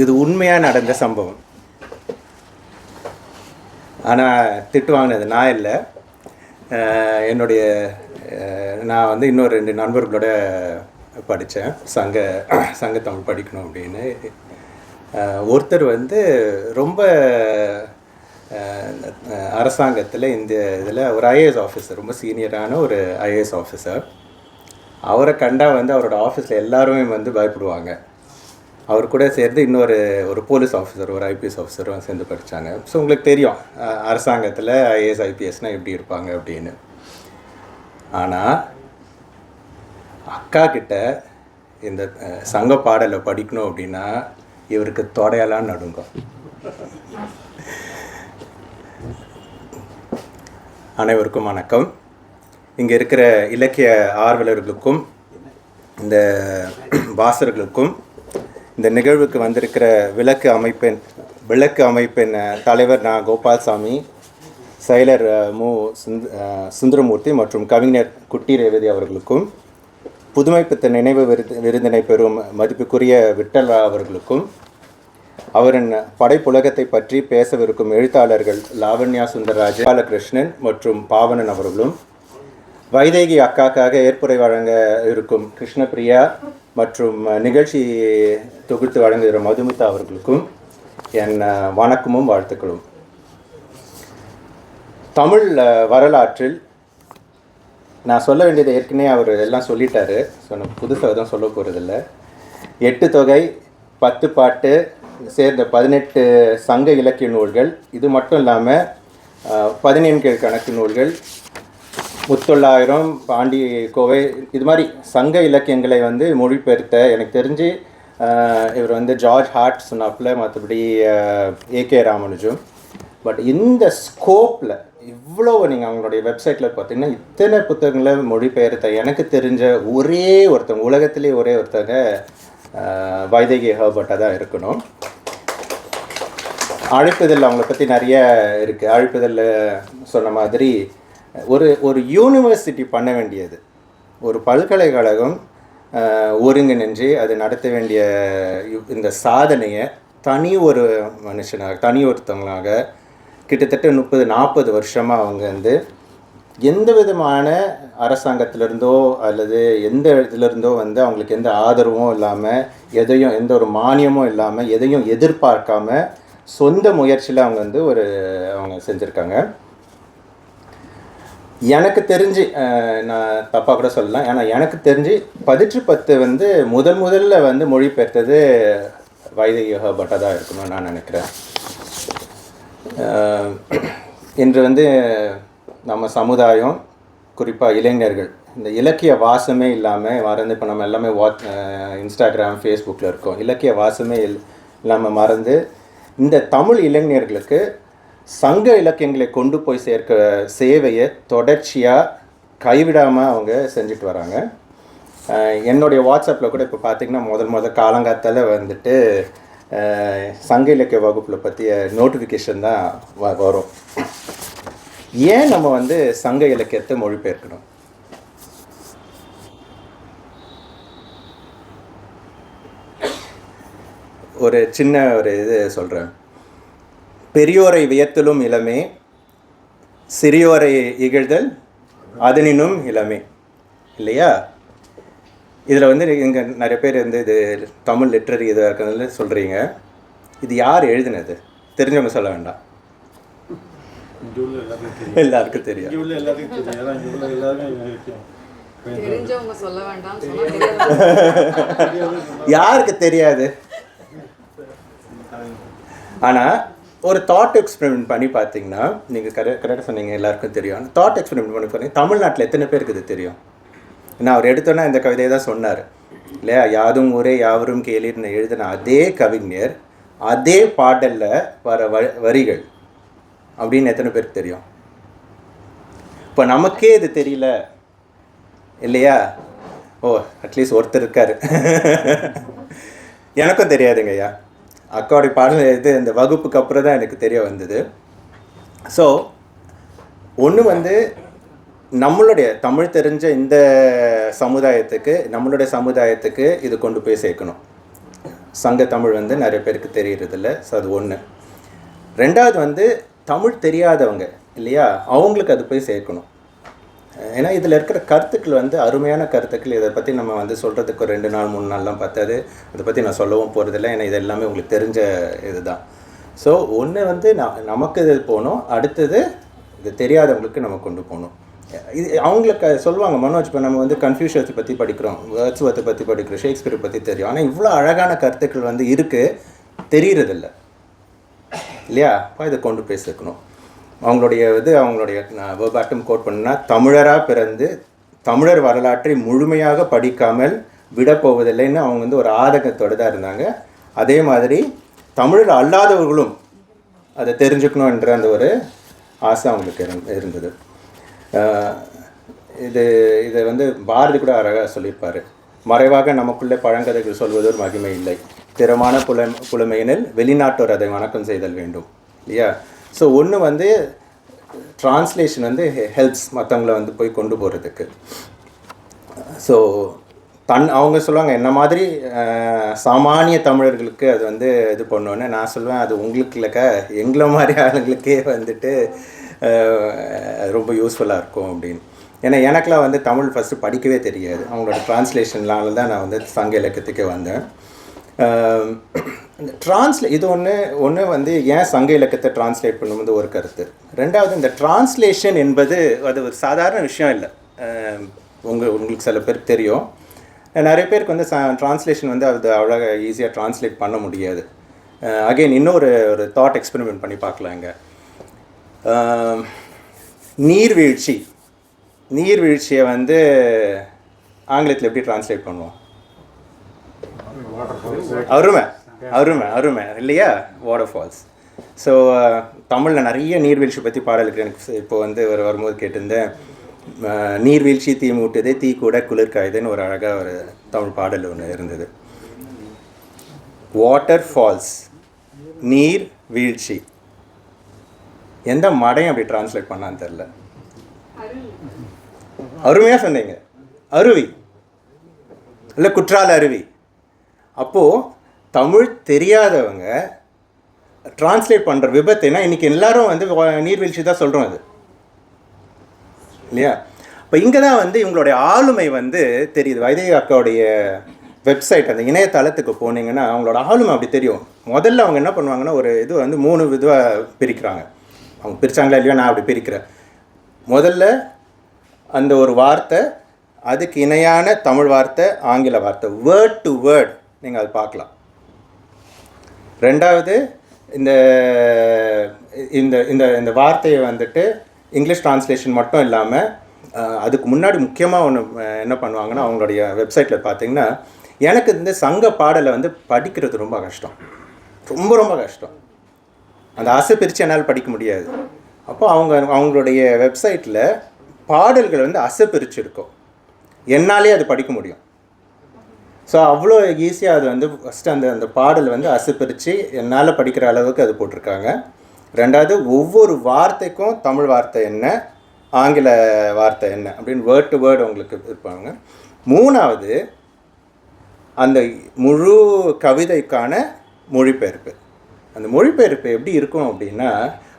இது உண்மையாக நடந்த சம்பவம். ஆனால் திட்டு வாங்கினது நான் இல்லை. என்னுடைய நான் வந்து இன்னொரு ரெண்டு நண்பர்களோட படித்தேன் சங்க சங்க தமிழ் படிக்கணும் அப்படின்னு. ஒருத்தர் வந்து ரொம்ப அரசாங்கத்தில் இந்த இதில் ஒரு ஐஏஎஸ் ஆஃபீஸர் ரொம்ப சீனியரான ஒரு ஐஏஎஸ் ஆஃபீஸர் அவரை கண்டா வந்து அவரோட ஆஃபீஸில் எல்லாருமே வந்து பயப்படுவாங்க. அவர் கூட சேர்ந்து இன்னொரு ஒரு போலீஸ் ஆஃபீஸர் ஒரு ஐபிஎஸ் ஆஃபீஸரும் சேர்ந்து படித்தாங்க ஸோ உங்களுக்கு தெரியும் அரசாங்கத்தில் ஐஏஎஸ் ஐபிஎஸ்னால் எப்படி இருப்பாங்க அப்படின்னு. ஆனால் அக்கா கிட்ட இந்த சங்க பாடலை படிக்கணும் அப்படின்னா இவருக்கு தொடையெல்லாம் நடுங்கும். அனைவருக்கும் வணக்கம். இங்கே இருக்கிற இலக்கிய ஆர்வலர்களுக்கும் இந்த வாசர்களுக்கும் இந்த நிகழ்வுக்கு வந்திருக்கிற விளக்கு அமைப்பின் விளக்கு அமைப்பின் தலைவர் நான் கோபால்சாமி செயலர் மு. சுந்த சுந்தரமூர்த்தி மற்றும் கவிஞர் குட்டி ரேவதி அவர்களுக்கும் புதுமைப்பித்த நினைவு விருது விருதினை பெறும் மதிப்புக்குரிய விட்டலா அவர்களுக்கும் அவரின் படைப்புலகத்தை பற்றி பேசவிருக்கும் எழுத்தாளர்கள் லாவண்யா சுந்தரராஜ் பாலகிருஷ்ணன் மற்றும் பாவனன் அவர்களும் வைதேகி அக்காக்காக ஏற்புரை வழங்க இருக்கும் கிருஷ்ணபிரியா மற்றும் நிகழ்ச்சி தொகுத்து வழங்குகிற மதுமிதா அவர்களுக்கும் என் வணக்கமும் வாழ்த்துக்களும். தமிழ் வரலாற்றில் நான் சொல்ல வேண்டியதை ஏற்கனவே அவர் எல்லாம் சொல்லிட்டாரு. ஸோ நான் புதுசாக எதுவும் சொல்ல போகிறதில்ல எட்டு தொகை பத்து பாட்டு சேர்ந்த பதினெட்டு சங்க இலக்கிய நூல்கள். இது மட்டும் இல்லாமல் பதினேழு கணக்கு நூல்கள் முத்தொள்ளாயிரம் பாண்டி கோவை இது மாதிரி சங்க இலக்கியங்களை வந்து மொழிபெயர்த்த எனக்கு தெரிஞ்சு இவர் வந்து ஜார்ஜ் ஹார்ட் சொன்னாப்பில் மற்றபடி ஏகே ராமனுஜும். பட் இந்த ஸ்கோப்பில் இவ்வளோ நீங்கள் அவங்களுடைய வெப்சைட்டில் பார்த்தீங்கன்னா இத்தனை புத்தகங்களை மொழிபெயர்த்த எனக்கு தெரிஞ்ச ஒரே ஒருத்தவங்க உலகத்திலே ஒரே ஒருத்தங்க வைதகி வைதேகி ஹர்பர்ட்டாக தான் இருக்கணும். அழைப்புதல் அவங்கள பற்றி நிறைய இருக்குது அழைப்புதல் சொன்ன மாதிரி ஒரு ஒரு யூனிவர்சிட்டி பண்ண வேண்டியது. ஒரு பல்கலைக்கழகம் ஒருங்கிணைஞ்சு அது நடத்த வேண்டிய இந்த சாதனையை தனி ஒரு மனுஷனாக தனி ஒருத்தவங்களாக கிட்டத்தட்ட முப்பது நாற்பது வருஷமாக அவங்க வந்து எந்த விதமான அரசாங்கத்திலேருந்தோ அல்லது எந்த இடத்துலேருந்தோ வந்து அவங்களுக்கு எந்த ஆதரவும் இல்லாமல் எதையும் எந்த ஒரு மானியமும் இல்லாமல் எதையும் எதிர்பார்க்காம சொந்த முயற்சியில் அவங்க வந்து ஒரு அவங்க செஞ்சுருக்காங்க. எனக்கு தெரிஞ்சு நான் தப்பாக கூட சொல்லலாம். ஏன்னா எனக்கு தெரிஞ்சு பதிற்று பத்து வந்து முதல் முதல்ல வந்து மொழிபெயர்த்தது வைதகி பட்டா தான் இருக்கணும்னு நான் நினைக்கிறேன். இன்று வந்து நம்ம சமுதாயம் குறிப்பாக இளைஞர்கள் இந்த இலக்கிய வாசமே இல்லாமல் மறந்து இப்போ நம்ம எல்லாமே வாட் இன்ஸ்டாகிராம் ஃபேஸ்புக்கில் இருக்கோம். இலக்கிய வாசமே இல் இல்லாமல் மறந்து இந்த தமிழ் இளைஞர்களுக்கு சங்க இலக்கியங்களை கொண்டு போய் சேர்க்க சேவையை தொடர்ச்சியாக கைவிடாமல் அவங்க செஞ்சுட்டு வராங்க. என்னுடைய வாட்ஸ்அப்பில் கூட இப்போ பார்த்தீங்கன்னா முதல் முதல் காலங்காத்தால் வந்துட்டு சங்க இலக்கிய வகுப்பில் பற்றிய நோட்டிஃபிகேஷன் தான் வ- வரும். ஏன் நம்ம வந்து சங்க இலக்கியத்தை மொழிபெயர்க்கணும்? ஒரு சின்ன ஒரு இது சொல்கிறேன் பெரியோரை வியத்தலும் இளமே சிறியோரை இகழ்தல் அதனினும் இளமே. இல்லையா? இதில் வந்து இங்கே நிறைய பேர் வந்து இது தமிழ் லிட்ரரி இதாக இருக்கிறதுல சொல்கிறீங்க இது யார் எழுதினது? தெரிஞ்சவங்க சொல்ல வேண்டாம். எல்லாருக்கும் தெரியும். எல்லாருக்கும் தெரியும் இங்கே உள்ள எல்லாருக்கும் தெரியும். ஏன்னா இங்கே உள்ள எல்லாருமே இருக்கும் தெரிஞ்சவங்க சொல்ல வேண்டாம் சொன்னா தெரியாதவங்க யாருக்கு தெரியாது? ஆனால் ஒரு தாட் எக்ஸ்பெரிமெண்ட் பண்ணி பார்த்தீங்கன்னா நீங்கள் கரெக்ட் கரெக்டாக சொன்னீங்க எல்லாருக்கும் தெரியும். தாட் எக்ஸ்பெரிமெண்ட் பண்ணி பார்த்தீங்கன்னா தமிழ்நாட்டில் எத்தனை பேருக்கு இது தெரியும்? ஏன்னா அவர் எடுத்தோன்னா இந்த கவிதையை தான் சொன்னார். இல்லையா? யாதும் ஊரே யாவரும் கேளிர்னு எழுதின அதே கவிஞர் அதே பாடலில் வர வ வரிகள். அப்படின்னு எத்தனை பேருக்கு தெரியும்? இப்போ நமக்கே இது தெரியல. இல்லையா? ஓ அட்லீஸ்ட் ஒருத்தர் இருக்கார். எனக்கும் தெரியாதுங்க ஐயா அக்காவுடைய பாடல் இது இந்த வகுப்புக்கு அப்புறம் தான் எனக்கு தெரிய வந்தது. ஸோ ஒன்று வந்து நம்மளுடைய தமிழ் தெரிஞ்ச இந்த சமுதாயத்துக்கு நம்மளுடைய சமுதாயத்துக்கு இது கொண்டு போய் சேர்க்கணும். சங்க தமிழ் வந்து நிறைய பேருக்கு தெரியறதில்ல ஸோ அது ஒன்று ரெண்டாவது வந்து தமிழ் தெரியாதவங்க இல்லையா? அவங்களுக்கு அது போய் சேர்க்கணும். ஏன்னா இதில் இருக்கிற கருத்துக்கள் வந்து அருமையான கருத்துக்கள். இதை பற்றி நம்ம வந்து சொல்கிறதுக்கு ஒரு ரெண்டு நாள் மூணு நாள்லாம் பத்தாது. இதை பற்றி நான் சொல்லவும் போகிறதில்ல ஏன்னா இது எல்லாமே உங்களுக்கு தெரிஞ்ச இதுதான். ஸோ ஒன்று வந்து ந நமக்கு இது போகணும். அடுத்தது இது தெரியாதவங்களுக்கு நம்ம கொண்டு போகணும். இது அவங்களுக்கு சொல்லுவாங்க மனோஜ் இப்போ நம்ம வந்து கன்ஃபியூஷத்தை பற்றி படிக்கிறோம். வேர்ட்ஸ்வத்தை பற்றி படிக்கிறோம். ஷேக்ஸ்பியரை பற்றி தெரியும். ஆனால் இவ்வளோ அழகான கருத்துக்கள் வந்து இருக்குது தெரிகிறதில்ல இல்லையா? அப்போ இதை கொண்டு போய் சேர்க்கணும். அவங்களுடைய இது அவங்களுடைய நான் வேர்பாட்டம் கோட் பண்ணால் தமிழராக பிறந்து தமிழர் வரலாற்றை முழுமையாக படிக்காமல் விடப்போவதில்லைன்னு அவங்க வந்து ஒரு ஆதங்கத்தோடு தான் இருந்தாங்க. அதே மாதிரி தமிழர் அல்லாதவர்களும் அதை தெரிஞ்சுக்கணுன்ற அந்த ஒரு ஆசை அவங்களுக்கு இருந்- இருந்தது. இது இதை வந்து பாரதி கூட அழகாக சொல்லியிருப்பார். மறைவாக நமக்குள்ளே பழங்கதைகள் சொல்வது ஒரு மகிமை இல்லை. திறமான புல புலமையினில் வெளிநாட்டோர் அதை வணக்கம் செய்தல் வேண்டும். இல்லையா? ஸோ ஒன்று வந்து டிரான்ஸ்லேஷன் வந்து ஹெல்ப்ஸ் மற்றவங்கள வந்து போய் கொண்டு போகிறதுக்கு ஸோ தன் அவங்க சொல்லுவாங்க என்ன மாதிரி சாமானிய தமிழர்களுக்கு அது வந்து இது பண்ணோன்னு. நான் சொல்லுவேன் அது உங்களுக்கு இல்லைக்க. எங்களை மாதிரி ஆளுங்களுக்கே வந்துட்டு ரொம்ப யூஸ்ஃபுல்லாக இருக்கும் அப்படின்னு. ஏன்னா எனக்கெலாம் வந்து தமிழ் ஃபஸ்ட்டு படிக்கவே தெரியாது. அவங்களோட டிரான்ஸ்லேஷன்லால தான் நான் வந்து சங்க இலக்கியத்துக்கே வந்தேன். ட்ரான்ஸ்லே இது ஒன்று ஒன்று வந்து ஏன் சங்க இலக்கத்தை டிரான்ஸ்லேட் பண்ணும்போது ஒரு கருத்து. ரெண்டாவது இந்த டிரான்ஸ்லேஷன் என்பது அது ஒரு சாதாரண விஷயம் இல்லை. உங்கள் உங்களுக்கு சில பேருக்கு தெரியும். நிறைய பேருக்கு வந்து ட்ரான்ஸ்லேஷன் வந்து அது அவ்வளோ ஈஸியாக ட்ரான்ஸ்லேட் பண்ண முடியாது. அகைன் இன்னொரு ஒரு தாட் எக்ஸ்பெரிமெண்ட் பண்ணி பார்க்கலாங்க நீர்வீழ்ச்சி. நீர்வீழ்ச்சியை வந்து ஆங்கிலத்தில் எப்படி ட்ரான்ஸ்லேட் பண்ணுவோம்? அருமை அருமை அருமை. இல்லையா? வாட்டர் ஃபால்ஸ் ஸோ தமிழில் நிறைய நீர்வீழ்ச்சி பற்றி பாடலுக்கு எனக்கு இப்போ வந்து ஒரு வரும்போது கேட்டிருந்தேன். நீர்வீழ்ச்சி தீ மூட்டுது தீ கூட குளிர் காயுதுன்னு ஒரு அழகாக ஒரு தமிழ் பாடல் ஒன்று இருந்தது. வாட்டர் ஃபால்ஸ் நீர் வீழ்ச்சி. எந்த மடையும் அப்படி டிரான்ஸ்லேட் பண்ணான்னு தெரில அருமையாக சொன்னீங்க. அருவி. இல்லை குற்றால அருவி. அப்போது தமிழ் தெரியாதவங்க ட்ரான்ஸ்லேட் பண்ணுற விபத்துனா இன்றைக்கி எல்லாரும் வந்து நீர்வீழ்ச்சி தான் சொல்கிறோம் அது. இல்லையா? இப்போ இங்கே தான் வந்து இவங்களுடைய ஆளுமை வந்து தெரியுது. வைதேகி அக்காவுடைய வெப்சைட் அந்த இணையதளத்துக்கு போனீங்கன்னா அவங்களோட ஆளுமை அப்படி தெரியும். முதல்ல அவங்க என்ன பண்ணுவாங்கன்னா ஒரு இது வந்து மூணு இதுவாக பிரிக்கிறாங்க. அவங்க பிரிச்சாங்களா இல்லையோ? நான் அப்படி பிரிக்கிறேன். முதல்ல அந்த ஒரு வார்த்தை அதுக்கு இணையான தமிழ் வார்த்தை ஆங்கில வார்த்தை. வேர்ட் டு வேர்ட் நீங்கள் அது பார்க்கலாம். ரெண்டாவது இந்த இந்த இந்த இந்த வார்த்தையை வந்துட்டு இங்கிலீஷ் ட்ரான்ஸ்லேஷன் மட்டும் இல்லாமல் அதுக்கு முன்னாடி முக்கியமாக ஒன்று என்ன பண்ணுவாங்கன்னா அவங்களுடைய வெப்சைட்டில் பார்த்தீங்கன்னா எனக்கு இந்த சங்க பாடலை வந்து படிக்கிறது ரொம்ப கஷ்டம். ரொம்ப ரொம்ப கஷ்டம். அந்த ஆசை பிரித்து என்னால் படிக்க முடியாது. அப்போ அவங்க அவங்களுடைய வெப்சைட்டில் பாடல்கள் வந்து அசை பிரிச்சு இருக்கும் என்னாலே அது படிக்க முடியும். ஸோ அவ்வளோ ஈஸியாக அது வந்து ஃபஸ்ட்டு அந்த அந்த பாடல் வந்து அசுப்பிரித்து பிரித்து என்னால் படிக்கிற அளவுக்கு அது போட்டிருக்காங்க. ரெண்டாவது ஒவ்வொரு வார்த்தைக்கும் தமிழ் வார்த்தை என்ன ஆங்கில வார்த்தை என்ன அப்படின்னு வேர்ட் டு வேர்டு உங்களுக்கு இருப்பாங்க. மூணாவது அந்த முழு கவிதைக்கான மொழிபெயர்ப்பு. அந்த மொழிபெயர்ப்பு எப்படி இருக்கும் அப்படின்னா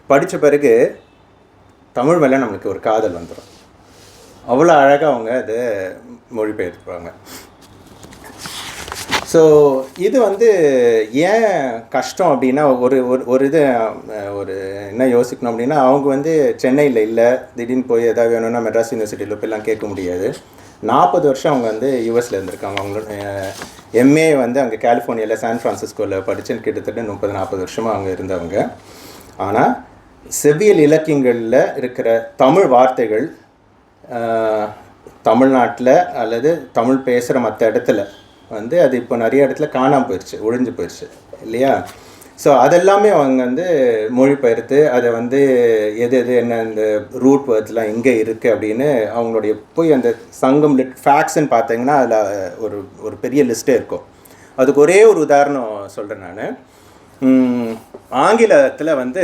படித்த பிறகு தமிழ் மேலே நம்மளுக்கு ஒரு காதல் வந்துடும் அவ்வளோ அழகாக அவங்க அதை மொழிபெயர்ப்பாங்க ஸோ இது வந்து ஏன் கஷ்டம் அப்படின்னா ஒரு ஒரு ஒரு இது ஒரு என்ன யோசிக்கணும் அப்படின்னா அவங்க வந்து சென்னையில் இல்லை. திடீர்னு போய் எதாவது வேணும்னா மெட்ராஸ் யூனிவர்சிட்டியில் போய்லாம் கேட்க முடியாது. நாற்பது வருஷம் அவங்க வந்து யூஎஸில் இருந்திருக்காங்க. அவங்களோட எம்ஏ வந்து அங்கே கலிஃபோர்னியாவில் சான் ஃப்ரான்சிஸ்கோவில் படித்து கிட்டத்தட்ட முப்பது நாற்பது வருஷமாக அவங்க இருந்தவங்க. ஆனால் செவ்வியல் இலக்கியங்களில் இருக்கிற தமிழ் வார்த்தைகள் தமிழ்நாட்டில் அல்லது தமிழ் பேசுகிற மற்ற இடத்துல வந்து அது இப்போ நிறைய இடத்துல காணாமல் போயிடுச்சு ஒழிஞ்சு போயிடுச்சு இல்லையா? ஸோ அதெல்லாமே அவங்க வந்து மொழிபெயர்த்து அதை வந்து எது எது என்ன இந்த ரூட் வேர்ட்ஸ்லாம் எங்கே இருக்குது அப்படின்னு அவங்களுடைய போய் அந்த சங்கம் லிட் ஃபேக்ஸ்ன்னு பார்த்தீங்கன்னா அதில் ஒரு ஒரு பெரிய லிஸ்ட்டே இருக்கும். அதுக்கு ஒரே ஒரு உதாரணம் சொல்கிறேன் நான். ஆங்கிலத்தில் வந்து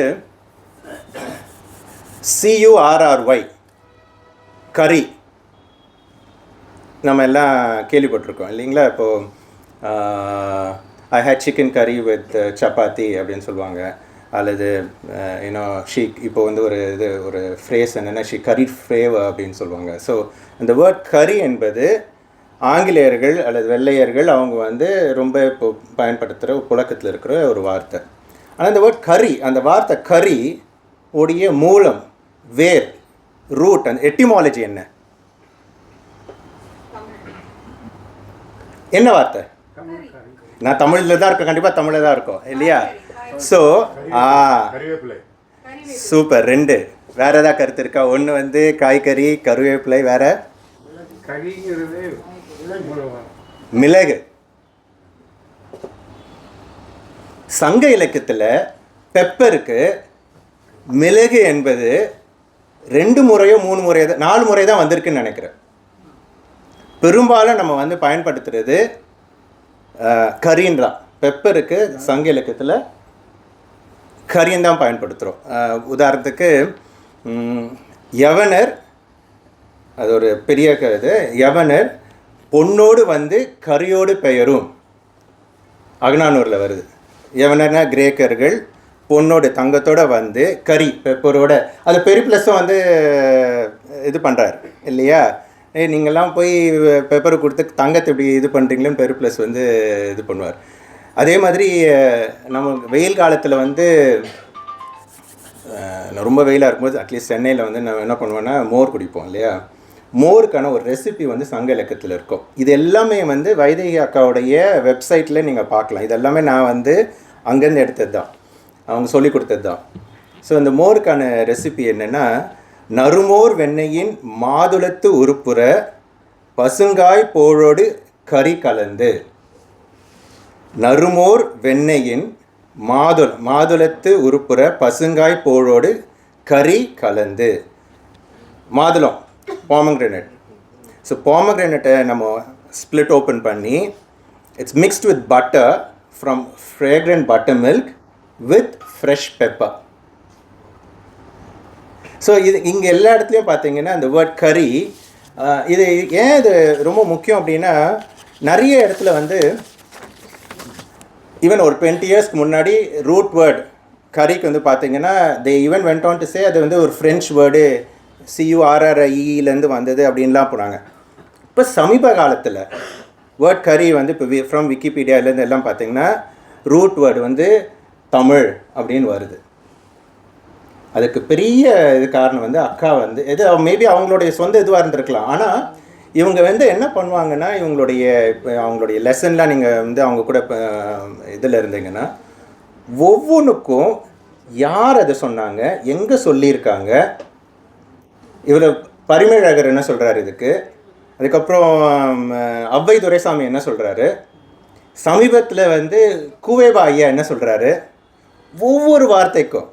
சியூஆர்ஆர்ஒய் கரி நம்ம எல்லாம் கேள்விப்பட்டிருக்கோம் இல்லைங்களா? இப்போது I hate chicken curry with chapati அப்படின்னு சொல்லுவாங்க. அல்லது யூனோ ஷீ இப்போ வந்து ஒரு இது ஒரு ஃப்ரேஸ் என்னென்னா ஷீ கறி ஃப்ரேவ் அப்படின்னு சொல்லுவாங்க. ஸோ அந்த வேர்ட் கறி என்பது ஆங்கிலேயர்கள் அல்லது வெள்ளையர்கள் அவங்க வந்து ரொம்ப இப்போ பயன்படுத்துகிற புழக்கத்தில் இருக்கிற ஒரு வார்த்தை. ஆனால் அந்த வேர்ட் கறி அந்த வார்த்தை கறி உடைய மூலம் வேர் ரூட் அந்த எட்டிமாலஜி என்ன? என்ன வார்த்தை? நான் தமிழில் தான் இருக்கேன். கண்டிப்பாக தமிழில் தான் இருக்கும். இல்லையா? ஸோ ஆ. சூப்பர் ரெண்டு. வேற ஏதாவது கருத்து இருக்கா? ஒன்று வந்து காய்கறி கருவேப்பிலை வேற? மிளகு. சங்க இலக்கியத்தில் பெப்பருக்கு மிளகு என்பது ரெண்டு முறையோ மூணு முறையோ தான் நாலு முறை தான் வந்திருக்குன்னு நினைக்கிறேன். பெரும்பாலும் நம்ம வந்து பயன்படுத்துறது கரின் தான் பெப்பருக்கு சங்க இலக்கியத்தில் கரியன் தான் பயன்படுத்துகிறோம் உதாரணத்துக்கு யவனர் அது ஒரு பெரிய க- இது யவனர் பொண்ணோடு வந்து கரியோடு பெயரும் அகநானூரில் வருது. யவனர்னா கிரேக்கர்கள் பொண்ணோட தங்கத்தோடு வந்து கறி பெப்பரோட அது பெரிய ப்ளஸ்ஸும் வந்து இது பண்ணுறாரு இல்லையா? ஏ நீங்கள்லாம் போய் பெப்பர் கொடுத்து தங்கத்தை இப்படி இது பண்ணுறீங்களேன்னு பெரு ப்ளஸ் வந்து இது பண்ணுவார். அதே மாதிரி நம்ம வெயில் காலத்தில் வந்து நான் ரொம்ப வெயிலாக இருக்கும்போது அட்லீஸ்ட் சென்னையில் வந்து நான் என்ன பண்ணுவேன்னா மோர் குடிப்போம் இல்லையா? மோருக்கான ஒரு ரெசிபி வந்து சங்க இலக்கத்தில் இருக்கும். இது எல்லாமே வந்து வைதேகி அக்காவுடைய வெப்சைட்டில் நீங்கள் பார்க்கலாம். இது எல்லாமே நான் வந்து அங்கேருந்து எடுத்தது தான் அவங்க சொல்லி கொடுத்தது தான் ஸோ இந்த மோருக்கான ரெசிபி என்னென்னா நறுமோர் வெண்ணெயின் மாதுளத்து உருப்புற பசுங்காய் போழோடு கறி கலந்து. நறுமோர் வெண்ணெயின் மாதுள மாதுளத்து உருப்புற பசுங்காய் போழோடு கறி கலந்து. மாதுளம் பாமக்ரெனட் ஸோ பாமக்ரெனட்டை நம்ம ஸ்ப்ளிட் ஓப்பன் பண்ணி it's mixed with butter from fragrant buttermilk with fresh pepper so இது இங்கே எல்லா இடத்துலையும் பார்த்தீங்கன்னா இந்த வேர்ட் கறி இது ஏன் இது ரொம்ப முக்கியம் அப்படின்னா நிறைய இடத்துல வந்து ஈவன் ஒரு டுவெண்ட்டி இயர்ஸ்க்கு முன்னாடி ரூட் வேர்ட் கறிக்கு வந்து பார்த்தீங்கன்னா they even went on to say அது வந்து ஒரு ஃப்ரெஞ்ச் வேர்டு சியூஆர்ஆர்ஐலேருந்து வந்தது அப்படின்லாம் போனாங்க இப்போ சமீப காலத்தில் வேர்ட் கறி வந்து இப்போ வி ஃப்ரம் விக்கிபீடியாவிலேருந்து எல்லாம் பார்த்தீங்கன்னா ரூட் வேர்டு வந்து தமிழ் அப்படின்னு வருது. அதுக்கு பெரிய இது காரணம் வந்து அக்கா வந்து எது மேபி அவங்களுடைய சொந்த இதுவாக இருந்திருக்கலாம். ஆனால் இவங்க வந்து என்ன பண்ணுவாங்கன்னா இவங்களுடைய இப்போ அவங்களுடைய லெசன்லாம் நீங்கள் வந்து அவங்க கூட இப்போ இதில் இருந்தீங்கன்னா ஒவ்வொன்றுக்கும் யார் அதை சொன்னாங்க எங்கே சொல்லியிருக்காங்க இவர் பரிமேழகர் என்ன சொல்கிறாரு இதுக்கு? அதுக்கப்புறம் அவ்வை ஔவை துரைசாமி என்ன சொல்கிறாரு சமீபத்தில் வந்து குவேபா ஐயா என்ன சொல்கிறாரு ஒவ்வொரு வார்த்தைக்கும்.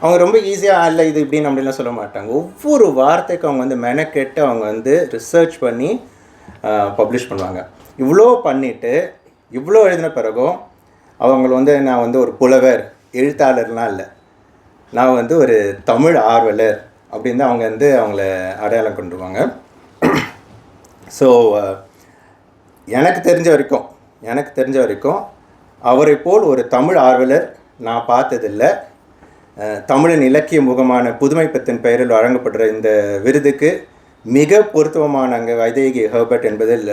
அவங்க ரொம்ப ஈஸியாக இல்லை இது இப்படின்னு அப்படிலாம் சொல்ல மாட்டாங்க. ஒவ்வொரு வார்த்தைக்கும் அவங்க வந்து மெனக்கெட்டு அவங்க வந்து ரிசர்ச் பண்ணி பப்ளிஷ் பண்ணுவாங்க. இவ்வளோ பண்ணிவிட்டு இவ்வளோ எழுதின பிறகும் அவங்கள வந்து நான் வந்து ஒரு புலவர் எழுத்தாளர்லாம் இல்லை. நான் வந்து ஒரு தமிழ் ஆர்வலர் அப்படின்னு தான் அவங்க வந்து அவங்கள அடையாளம் கொண்டுருவாங்க. ஸோ எனக்கு தெரிஞ்ச வரைக்கும் எனக்கு தெரிஞ்ச வரைக்கும் அவரை போல் ஒரு தமிழ் ஆர்வலர் நான் பார்த்ததில்லை. தமிழின் இலக்கிய முகமான புதுமைப்பத்தின் பெயரில் வழங்கப்படுற இந்த விருதுக்கு மிக பொருத்தமான அங்கே வைதேகி ஹெர்பர்ட் என்பதில்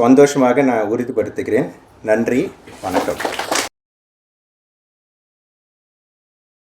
சந்தோஷமாக நான் உறுதிப்படுத்துகிறேன். நன்றி வணக்கம்.